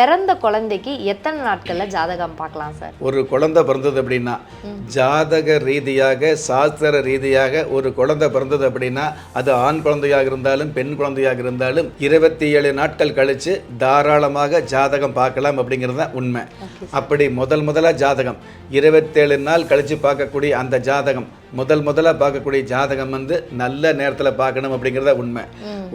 பிறந்த குழந்தைக்கு எத்தனை நாட்கள்ல ஜாதகம் பார்க்கலாம் சார்? ஒரு குழந்தை பிறந்தது அப்படின்னா ஜாதக ரீதியாக சாஸ்திர ரீதியாக ஒரு குழந்தை பிறந்தது அப்படின்னா அது ஆண் குழந்தையாக இருந்தாலும் பெண் குழந்தையாக இருந்தாலும் இருபத்தி ஏழு நாட்கள் கழிச்சு தாராளமாக ஜாதகம் பார்க்கலாம் அப்படிங்கிறது தான் உண்மை. அப்படி முதல் முதலா ஜாதகம். இருபத்தேழு நாள் கழிச்சு பார்க்கக்கூடிய அந்த ஜாதகம். முதல் முதலாக பார்க்கக்கூடிய ஜாதகம் வந்து நல்ல நேரத்தில் பார்க்கணும் அப்படிங்கிறத உண்மை.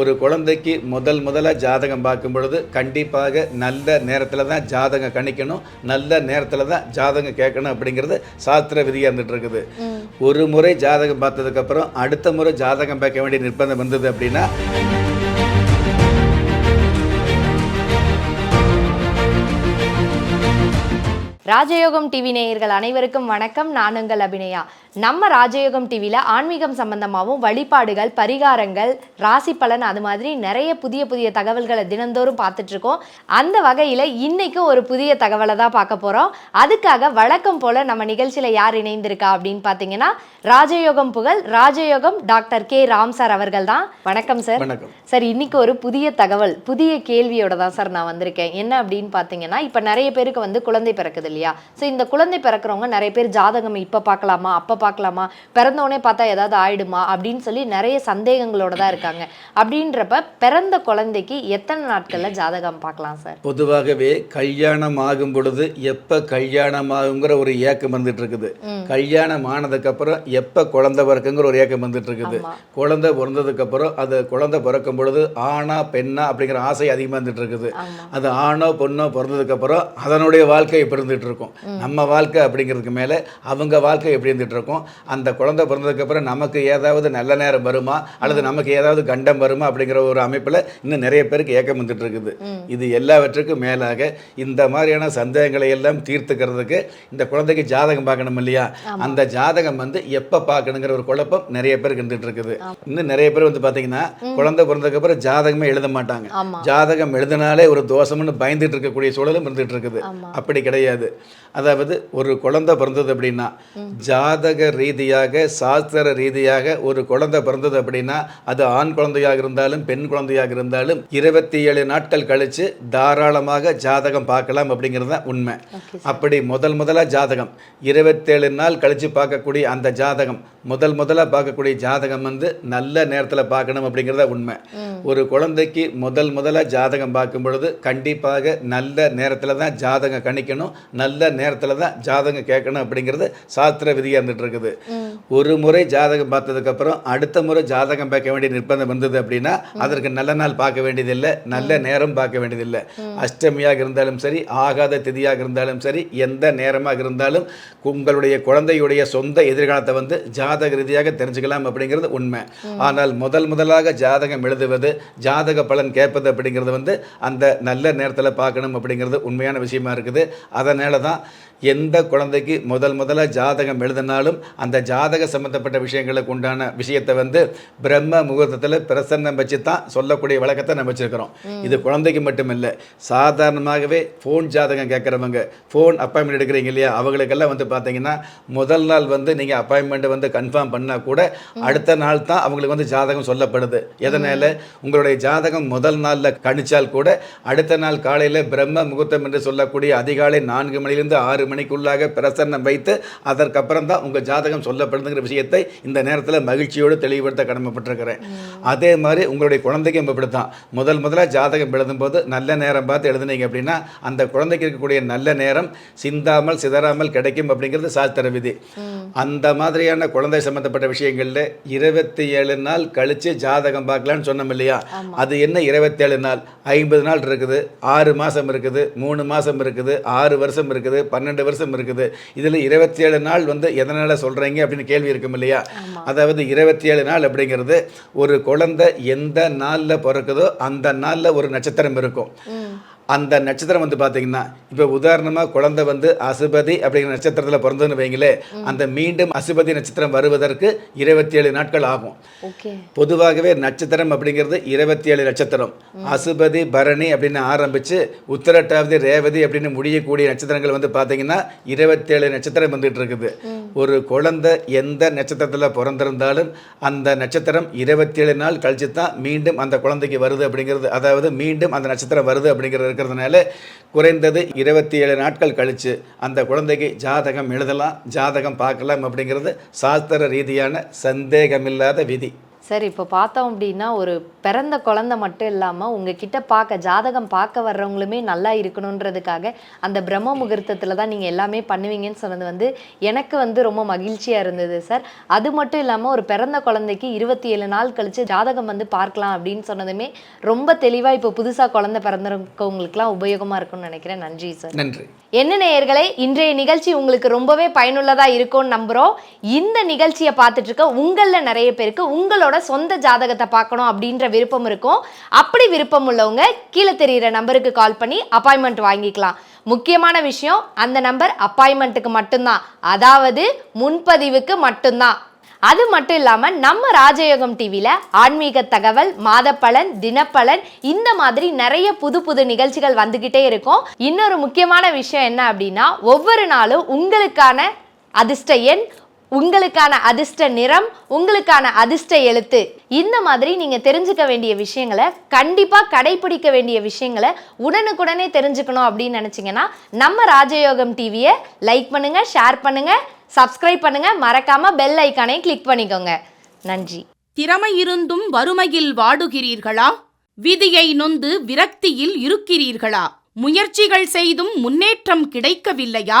ஒரு குழந்தைக்கு முதல் முதலாக ஜாதகம் பார்க்கும் பொழுது கண்டிப்பாக நல்ல நேரத்தில் தான் ஜாதகம் கணிக்கணும் நல்ல நேரத்தில் தான் ஜாதகம் கேட்கணும் அப்படிங்கிறது சாஸ்திர விதியாக இருந்துட்டு இருக்குது. ஒரு முறை ஜாதகம் பார்த்ததுக்கப்புறம் அடுத்த முறை ஜாதகம் பார்க்க வேண்டிய நிர்பந்தம் வந்தது அப்படின்னா ராஜயோகம் டிவி நேயர்கள் அனைவருக்கும் வணக்கம். நான் உங்கள் அபிநயா. நம்ம ராஜயோகம் டிவியில் ஆன்மீகம் சம்பந்தமாகவும் வழிபாடுகள் பரிகாரங்கள் ராசி பலன் அது மாதிரி நிறைய புதிய புதிய தகவல்களை தினந்தோறும் பார்த்துட்டு இருக்கோம் அந்த வகையில் இன்னைக்கும் ஒரு புதிய தகவலை தான் பார்க்க போகிறோம் அதுக்காக வழக்கம் போல் நம்ம நிகழ்ச்சியில் யார் இணைந்திருக்கா அப்படின்னு பார்த்தீங்கன்னா ராஜயோகம் புகழ் ராஜயோகம் டாக்டர் கே ராம் சார் அவர்கள் தான். வணக்கம் சார். சார் இன்னைக்கு ஒரு புதிய தகவல் புதிய கேள்வியோட தான் சார் நான் வந்திருக்கேன். என்ன அப்படின்னு பார்த்தீங்கன்னா இப்போ நிறைய பேருக்கு வந்து குழந்தை பிறக்குது இல்லையா? ஸோ இந்த குழந்தை பிறக்கிறவங்க நிறைய பேர் ஜாதகம் இப்போ பார்க்கலாமா அப்போ பார்க்கலாமா? பிறந்தோடனே பார்த்தா ஏதாவது ஆயிடுமா? அப்படின்னு சொல்லி நிறைய சந்தேகங்களோட தான் இருக்காங்க. அப்படின்றப்ப பிறந்த குழந்தைக்கு எத்தனை நாட்களில் ஜாதகம் பார்க்கலாம் சார்? பொதுவாகவே கல்யாணம் ஆகும் பொழுது எப்போ கல்யாணம் ஆகுங்கிற ஒரு ஏக்கம் வந்துட்டு இருக்குது. கல்யாணம் ஆனதுக்கப்புறம் எப்போ குழந்தை பிறக்குங்கிற ஒரு ஏக்கம் வந்துட்டு இருக்குது. குழந்தை பிறந்ததுக்கப்புறம் அது குழந்தை பிறக்கும் பொழுது ஆணா பெண்ணா அப்படிங்கிற ஆசை அதிகமாக வந்துட்டு இருக்குது. அது ஆணோ பொண்ணோ பிறந்ததுக்கப்புறம் அதனுடைய வாழ்க்கை எப்படி இருந்துட்டு இருக்கும்? நம்ம வாழ்க்கை அப்படிங்கிறதுக்கு மேலே அவங்க வாழ்க்கை எப்படி இருந்துட்டு இருக்கும்? அந்த குழந்தை பிறந்ததுக்கப்புறம் நமக்கு ஏதாவது நல்ல நேரம் வருமா? அல்லது நமக்கு ஏதாவது கண்டம் வருமா? அப்படிங்கிற ஒரு அமைப்பில் இன்னும் நிறைய பேருக்கு ஏக்கம் வந்துட்டு இருக்குது. இது எல்லாவற்றுக்கும் மேலாக இந்த மாதிரியான சந்தேகங்களை எல்லாம் தீர்த்துக்கிறதுக்கு இந்த குழந்தைக்கு ஜாதகம் பார்க்கணும் இல்லையா? அந்த ஜாதகம் வந்து எப்போ பார்க்கணுங்கிற ஒரு குழப்பம் நிறைய பேருக்கு இருந்துட்டு இருக்குது. இன்னும் நிறைய பேர் வந்து பார்த்தீங்கன்னா குழந்தை பிறந்ததுக்கப்புறம் ஜாதகமே எழுத மாட்டாங்க. ஜாதகம் எழுதினாலே ஒரு தோஷம்னு பயந்துட்டு இருக்கக்கூடிய சூழலும் இருந்துட்டு இருக்குது. அப்படி கிடையாது. அதாவது ஒரு குழந்தை பிறந்தது அப்படின்னா ஜாதக ரீதியாக சாஸ்திர ரீதியாக ஒரு குழந்தை பிறந்தது அப்படின்னா அது ஆண் குழந்தையாக இருந்தாலும் பெண் குழந்தையாக இருந்தாலும் இருபத்தி ஏழு நாட்கள் கழிச்சு தாராளமாக ஜாதகம் பார்க்கலாம் அப்படிங்கிறது தான் உண்மை. அப்படி முதல் முதலா ஜாதகம். இருபத்தேழு நாள் கழிச்சு பார்க்கக்கூடிய அந்த ஜாதகம். முதல் முதலா பார்க்கக்கூடிய ஜாதகம் வந்து நல்ல நேரத்தில் பார்க்கணும் அப்படிங்கிறத உண்மை. ஒரு குழந்தைக்கு முதல் முதலா ஜாதகம் பார்க்கும் பொழுது கண்டிப்பாக நல்ல நேரத்தில் தான் ஜாதகம் கணிக்கணும். நல்ல நேரத்தில் தான் ஜாதகம் கேட்கணும் அப்படிங்கிறது சாஸ்திர விதியாக இருந்துட்டு இருக்குது. ஒரு முறை ஜாதகம் பார்த்ததுக்கப்புறம் அடுத்த முறை ஜாதகம் பார்க்க வேண்டிய நிர்பந்தம் வந்தது அப்படின்னா அதற்கு நல்ல நாள் பார்க்க வேண்டியதில்லை நல்ல நேரம் பார்க்க வேண்டியதில்லை. அஷ்டமியாக இருந்தாலும் சரி ஆகாத திதியாக இருந்தாலும் சரி எந்த நேரமாக இருந்தாலும் உங்களுடைய குழந்தையுடைய சொந்த எதிர்காலத்தை வந்து ஜாதக ரீதியாக தெரிஞ்சுக்கலாம் அப்படிங்கிறது உண்மை. ஆனால் முதல் முதலாக ஜாதகம் எழுதுவது ஜாதக பலன் கேட்பது அப்படிங்கிறது வந்து அந்த நல்ல நேரத்தில் பார்க்கணும் அப்படிங்கிறது உண்மையான விஷயமா இருக்குது. அதனால தான் எந்த குழந்தைக்கு முதல் முதல்ல ஜாதகம் எழுதினாலும் அந்த ஜாதக சம்பந்தப்பட்ட விஷயங்களுக்கு உண்டான விஷயத்தை வந்து பிரம்ம முகூர்த்தத்தில் பிரசன்னம் வச்சு தான் சொல்லக்கூடிய வழக்கத்தை நம்ம வச்சிருக்கிறோம். இது குழந்தைக்கு மட்டும் இல்லை சாதாரணமாகவே ஃபோன் ஜாதகம் கேட்குறவங்க ஃபோன் அப்பாயின்மெண்ட் எடுக்கிறீங்க இல்லையா அவங்களுக்கெல்லாம் வந்து பார்த்தீங்கன்னா முதல் நாள் வந்து நீங்கள் அப்பாயின்மெண்ட்டை வந்து கன்ஃபார்ம் பண்ணால் கூட அடுத்த நாள் தான் அவங்களுக்கு வந்து ஜாதகம் சொல்லப்படுது. எதனால்? உங்களுடைய ஜாதகம் முதல் நாளில் கணிச்சால் கூட அடுத்த நாள் காலையில் பிரம்ம முகூர்த்தம் என்று சொல்லக்கூடிய அதிகாலை நான்கு மணிலிருந்து ஆறு மணிக்குள்ளாக பிரசன்னம் வைத்து அதற்கப்புறம் தான் உங்கள் ஜாதகம் சொல்லப்படுதுங்கிற விஷயத்தை இந்த நேரத்தில் மகிழ்ச்சியோடு தெளிவுபடுத்த கடமைப்பட்டிருக்கிறேன். அதே மாதிரி உங்களுடைய குழந்தைக்கும் இப்படி தான் முதல் முதலாக ஜாதகம் எழுதும்போது நல்ல நேரம் பார்த்து எழுதுனீங்க அப்படின்னா அந்த குழந்தைக்கு இருக்கக்கூடிய நல்ல நேரம் சிந்தாமல் சிதறாமல் கிடைக்கும் அப்படிங்கிறது சாஸ்திர விதி. அந்த மாதிரியான குழந்தை சம்பந்தப்பட்ட விஷயங்களில் இருபத்தி ஏழு நாள் கழித்து ஜாதகம் பார்க்கலான்னு சொன்னோம் இல்லையா? அது என்ன இருபத்தேழு நாள்? ஐம்பது நாள் இருக்குது ஆறு மாதம் இருக்குது மூணு மாதம் இருக்குது ஆறு வருஷம் இருக்குது பன்னெண்டு வருஷம் இருக்குது. இதில் இருபத்தி ஏழு நாள் வந்து எதனால் சொல்கிறீங்க அப்படின்னு கேள்வி இருக்கும் இல்லையா? அதாவது இருபத்தி ஏழு நாள் அப்படிங்கிறது ஒரு குழந்தை எந்த நாளில் பிறக்குதோ அந்த நாளில் ஒரு நட்சத்திரம் இருக்கும். அந்த நட்சத்திரம் வந்து பார்த்தீங்கன்னா இப்போ உதாரணமாக குழந்தை வந்து அசுபதி அப்படிங்கிற நட்சத்திரத்தில் பிறந்ததுன்னு வைங்களே அந்த மீண்டும் அசுபதி நட்சத்திரம் வருவதற்கு இருபத்தி ஏழு நாட்கள் ஆகும். பொதுவாகவே நட்சத்திரம் அப்படிங்கிறது இருபத்தி ஏழு நட்சத்திரம் அசுபதி பரணி அப்படின்னு ஆரம்பித்து உத்திரட்டாவதி ரேவதி அப்படின்னு முடியக்கூடிய நட்சத்திரங்கள் வந்து பார்த்தீங்கன்னா இருபத்தேழு நட்சத்திரம் வந்துட்டு இருக்குது. ஒரு குழந்தை எந்த நட்சத்திரத்தில் பிறந்திருந்தாலும் அந்த நட்சத்திரம் இருபத்தேழு நாள் கழிச்சு தான் மீண்டும் அந்த குழந்தைக்கு வருது அப்படிங்கிறது அதாவது மீண்டும் அந்த நட்சத்திரம் வருது அப்படிங்கிறது இருக்கிறதுனால குறைந்தது இருபத்தி ஏழு நாட்கள் கழித்து அந்த குழந்தைக்கு ஜாதகம் எழுதலாம் ஜாதகம் பார்க்கலாம் அப்படிங்கிறது சாஸ்திர ரீதியான சந்தேகமில்லாத விதி. சார் இப்போ பார்த்தோம் அப்படின்னா ஒரு பிறந்த குழந்தை மட்டும் இல்லாமல் உங்ககிட்ட பார்க்க ஜாதகம் பார்க்க வர்றவங்களுமே நல்லா இருக்கணுன்றதுக்காக அந்த பிரம்ம முகூர்த்தத்தில் தான் நீங்கள் எல்லாமே பண்ணுவீங்கன்னு சொன்னது வந்து எனக்கு வந்து ரொம்ப மகிழ்ச்சியாக இருந்தது சார். அது மட்டும் இல்லாமல் ஒரு பிறந்த குழந்தைக்கு இருபத்தி ஏழு நாள் கழித்து ஜாதகம் வந்து பார்க்கலாம் அப்படின்னு சொன்னதுமே ரொம்ப தெளிவாக இப்போ புதுசாக குழந்தை பிறந்திருக்கவங்களுக்குலாம் உபயோகமாக இருக்கும்னு நினைக்கிறேன். நன்றி சார். நன்றி. என்ன நேயர்களே இன்றைய நிகழ்ச்சி உங்களுக்கு ரொம்பவே பயனுள்ளதா இருக்கும்னு நம்புறோம். இந்த நிகழ்ச்சியை பார்த்துட்டு இருக்க உங்கள நிறைய பேருக்கு உங்களோட சொந்த ஜாதகத்தை பார்க்கணும் அப்படின்ற விருப்பம் இருக்கும். அப்படி விருப்பம் உள்ளவங்க கீழே தெரிகிற நம்பருக்கு கால் பண்ணி அப்பாயின்மெண்ட் வாங்கிக்கலாம். முக்கியமான விஷயம் அந்த நம்பர் அப்பாயின்மெண்ட்டுக்கு மட்டும்தான். அதாவது முன்பதிவுக்கு மட்டும்தான். அது மட்டும் இல்லாமல் நம்ம ராஜயோகம் டிவியில் ஆன்மீக தகவல் மாதப்பலன் தினப்பலன் இந்த மாதிரி நிறைய புது புது நிகழ்ச்சிகள் வந்துக்கிட்டே இருக்கும். இன்னொரு முக்கியமான விஷயம் என்ன அப்படின்னா ஒவ்வொரு நாளும் உங்களுக்கான அதிர்ஷ்ட எண் உங்களுக்கான அதிர்ஷ்ட நிறம் உங்களுக்கான அதிர்ஷ்ட எழுத்து. இந்த மாதிரி நீங்கள் தெரிஞ்சுக்க வேண்டிய விஷயங்களை கண்டிப்பாக கடைபிடிக்க வேண்டிய விஷயங்களை உடனுக்குடனே தெரிஞ்சுக்கணும் அப்படின்னு நினச்சிங்கன்னா நம்ம ராஜயோகம் டிவியை லைக் பண்ணுங்கள் ஷேர் பண்ணுங்கள் சப்ஸ்கிரைப் பண்ணுங்கள் மறக்காமல் பெல் ஐக்கானை கிளிக் பண்ணிக்கோங்க. நன்றி. திறமை இருந்தும் வறுமையில் வாடுகிறீர்களா? விதியை நொந்து விரக்தியில் இருக்கிறீர்களா? முயற்சிகள் செய்தும் முன்னேற்றம் கிடைக்கவில்லையா?